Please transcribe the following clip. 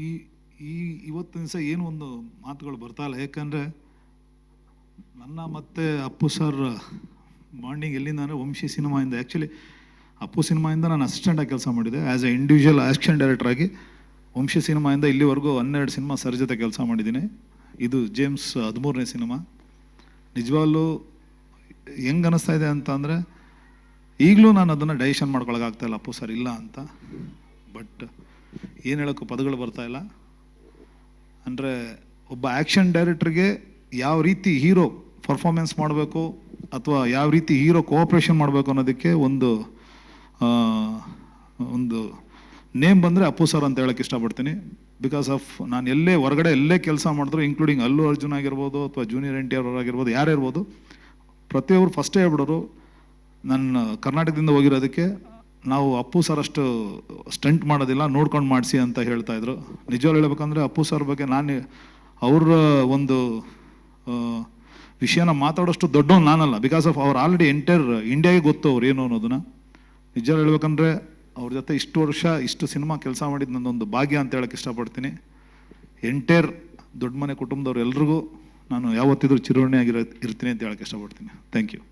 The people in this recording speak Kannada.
ಈ ಈ ಇವತ್ತಿನ ದಿವಸ ಏನು ಒಂದು ಮಾತುಗಳು ಬರ್ತಾ ಇಲ್ಲ ಯಾಕಂದರೆ ನನ್ನ ಮತ್ತು ಅಪ್ಪು ಸರ್ ಬಾಂಡಿಂಗ್ ಎಲ್ಲಿಂದ ಅಂದರೆ ವಂಶಿ ಸಿನಿಮಾಯಿಂದ. ಆ್ಯಕ್ಚುಲಿ ಅಪ್ಪು ಸಿನಿಮಾಯಿಂದ ನಾನು ಅಸಿಸ್ಟೆಂಟಾಗಿ ಕೆಲಸ ಮಾಡಿದೆ. ಆ್ಯಸ್ ಎ ಇಂಡಿವಿಜುವಲ್ ಆ್ಯಕ್ಷನ್ ಡೈರೆಕ್ಟ್ರಾಗಿ ಆಗಿ ವಂಶಿ ಸಿನಿಮಾಯಿಂದ ಇಲ್ಲಿವರೆಗೂ ಹನ್ನೆರಡು ಸಿನಿಮಾ ಸರ್ ಜೊತೆ ಕೆಲಸ ಮಾಡಿದ್ದೀನಿ. ಇದು ಜೇಮ್ಸ್ ಹದಿಮೂರನೇ ಸಿನಿಮಾ. ನಿಜವಾಗ್ಲೂ ಹೆಂಗೆ ಅನ್ನಿಸ್ತಾ ಇದೆ ಅಂತ ಅಂದರೆ ಈಗಲೂ ನಾನು ಅದನ್ನು ಡೈಜೆಷನ್ ಮಾಡ್ಕೊಳಕ್ಕಾಗ್ತಾ ಇಲ್ಲ ಅಪ್ಪು ಸರ್ ಇಲ್ಲ ಅಂತ. ಬಟ್ ಏನು ಹೇಳೋಕ್ಕೂ ಪದಗಳು ಬರ್ತಾ ಇಲ್ಲ. ಅಂದರೆ ಒಬ್ಬ ಆ್ಯಕ್ಷನ್ ಡೈರೆಕ್ಟ್ರಿಗೆ ಯಾವ ರೀತಿ ಹೀರೋ ಪರ್ಫಾರ್ಮೆನ್ಸ್ ಮಾಡಬೇಕು ಅಥವಾ ಯಾವ ರೀತಿ ಹೀರೋ ಕೋಆಪ್ರೇಷನ್ ಮಾಡಬೇಕು ಅನ್ನೋದಕ್ಕೆ ಒಂದು ಒಂದು ನೇಮ್ ಬಂದರೆ ಅಪ್ಪು ಸರ್ ಅಂತ ಹೇಳಕ್ಕೆ ಇಷ್ಟಪಡ್ತೀನಿ. ಬಿಕಾಸ್ ಆಫ್ ನಾನು ಎಲ್ಲೇ ಹೊರಗಡೆ ಎಲ್ಲೇ ಕೆಲಸ ಮಾಡಿದ್ರು ಇನ್ಕ್ಲೂಡಿಂಗ್ ಅಲ್ಲು ಅರ್ಜುನ್ ಆಗಿರ್ಬೋದು ಅಥವಾ ಜೂನಿಯರ್ ಎನ್ ಟಿ ಆರ್ ಆಗಿರ್ಬೋದು, ಯಾರೇ ಇರ್ಬೋದು ಪ್ರತಿಯೊಬ್ಬರು ಫಸ್ಟೇ ಹೇಳ್ಬಿಡೋರು, ನನ್ನ ಕರ್ನಾಟಕದಿಂದ ಹೋಗಿರೋದಕ್ಕೆ ನಾವು ಅಪ್ಪು ಸರ್ ಅಷ್ಟು ಸ್ಟಂಟ್ ಮಾಡೋದಿಲ್ಲ, ನೋಡ್ಕೊಂಡು ಮಾಡಿಸಿ ಅಂತ ಹೇಳ್ತಾ ಇದ್ರು. ನಿಜವಾಗ್ಲೂ ಹೇಳ್ಬೇಕಂದ್ರೆ ಅಪ್ಪು ಸರ್ ಬಗ್ಗೆ ನಾನು ಅವ್ರ ಒಂದು ವಿಷಯನ ಮಾತಾಡೋಷ್ಟು ದೊಡ್ಡವನು ನಾನಲ್ಲ. ಬಿಕಾಸ್ ಆಫ್ ಅವ್ರು ಆಲ್ರೆಡಿ ಎಂಟೈರ್ ಇಂಡಿಯಾಗೆ ಗೊತ್ತು ಅವ್ರು ಏನು ಅನ್ನೋದನ್ನ. ನಿಜ ಹೇಳ್ಬೇಕಂದ್ರೆ ಅವ್ರ ಜೊತೆ ಇಷ್ಟು ವರ್ಷ ಇಷ್ಟು ಸಿನಿಮಾ ಕೆಲಸ ಮಾಡಿದ ನನ್ನೊಂದು ಭಾಗ್ಯ ಅಂತ ಹೇಳಕ್ಕೆ ಇಷ್ಟಪಡ್ತೀನಿ. ಎಂಟೈರ್ ದೊಡ್ಡ ಮನೆ ಕುಟುಂಬದವ್ರು ಎಲ್ರಿಗೂ ನಾನು ಯಾವತ್ತಿದ್ರೂ ಚಿರುಣಿಯಾಗಿರೋ ಇರ್ತೀನಿ ಅಂತ ಹೇಳಕ್ಕೆ ಇಷ್ಟಪಡ್ತೀನಿ. Thank you